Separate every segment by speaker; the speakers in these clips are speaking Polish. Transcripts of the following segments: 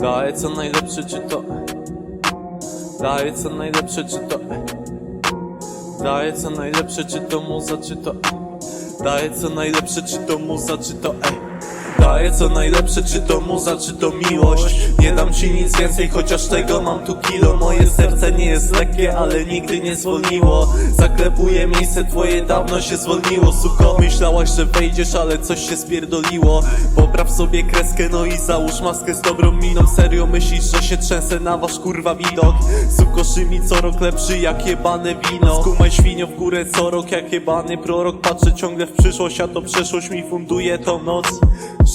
Speaker 1: Daję co najlepsze, czy to Daję co najlepsze, czy to Daję co najlepsze, czy to muza, czy to Daję co najlepsze, czy to muza, czy to ej Daję co najlepsze, czy to muza, czy to miłość. Nie dam ci nic więcej, chociaż tego mam tu kilo. Moje serce nie jest lekkie, ale nigdy nie zwolniło. Zaklepuję miejsce twoje, dawno się zwolniło. Suko, myślałaś, że wejdziesz, ale coś się spierdoliło. Popraw sobie kreskę, no i załóż maskę z dobrą miną. Serio myślisz, że się trzęsę na wasz kurwa widok? Suko, szymi co rok lepszy jak jebane wino. Skumaj świnio w górę co rok jak jebany prorok. Patrzę ciągle w przyszłość, a to przeszłość mi funduje tą noc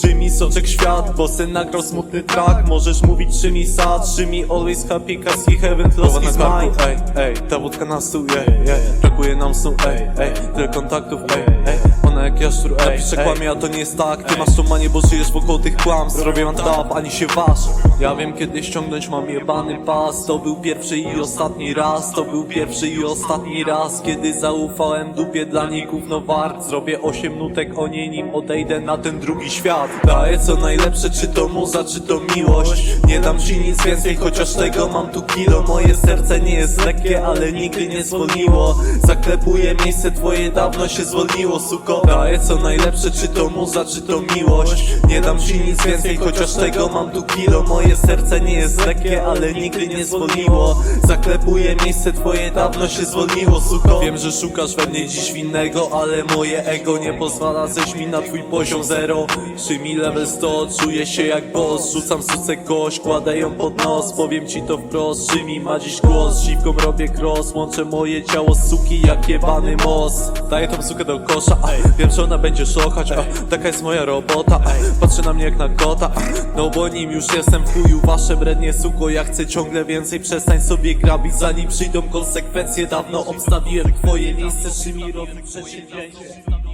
Speaker 1: Szymi soczek świat, bo sen nagrał smutny track Możesz mówić szymi sad, szymi always happy Cause he haven't lost his mind Ej, ej, ta wódka nas tu, ej, ej Brakuje nam snu, ej, ej. Tyle kontaktów, ej, ej. Ona jak jaszczur, ej Pisze kłamie, a to nie jest tak. Ty masz tą manię, bo żyjesz wokół tych kłamstw Robię mam tap, ani się waż Ja wiem kiedy ściągnąć mam jebany pas. To był pierwszy i ostatni raz. To był pierwszy i ostatni raz. Kiedy zaufałem dupie dla ników no wart. Zrobię osiem nutek o niej nim odejdę na ten drugi świat Daję co najlepsze, czy to muza, czy to miłość. Nie dam ci nic więcej, chociaż tego mam tu kilo. Moje serce nie jest lekkie, ale nigdy nie zwolniło. Zaklepuję miejsce twoje, dawno się zwolniło, suko. Daję co najlepsze, czy to muza, czy to miłość. Nie dam ci nic więcej, chociaż tego mam tu kilo. Moje serce nie jest lekkie, ale nigdy nie zwolniło. Zaklepuję miejsce twoje, dawno się zwolniło, suko. Wiem, że szukasz we mnie dziś winnego, ale moje ego nie pozwala zejść mi na twój poziom zero. Przy mi level 100, czuję się jak boss. Rzucam sucek gość, kładę ją pod nos. Powiem ci to wprost, czy mi ma dziś głos. Siwką robię cross, łączę moje ciało z suki jak jebany most. Daję tą sukę do kosza, a, wiem, że ona będzie szokać a, Taka jest moja robota, a, patrzy na mnie jak na kota a, No bo nim już jestem. W chuju, wasze brednie suko Ja chcę ciągle więcej, przestań sobie grabić Zanim przyjdą konsekwencje, dawno obstawiłem twoje miejsce Szymi robi przedsięwzięcie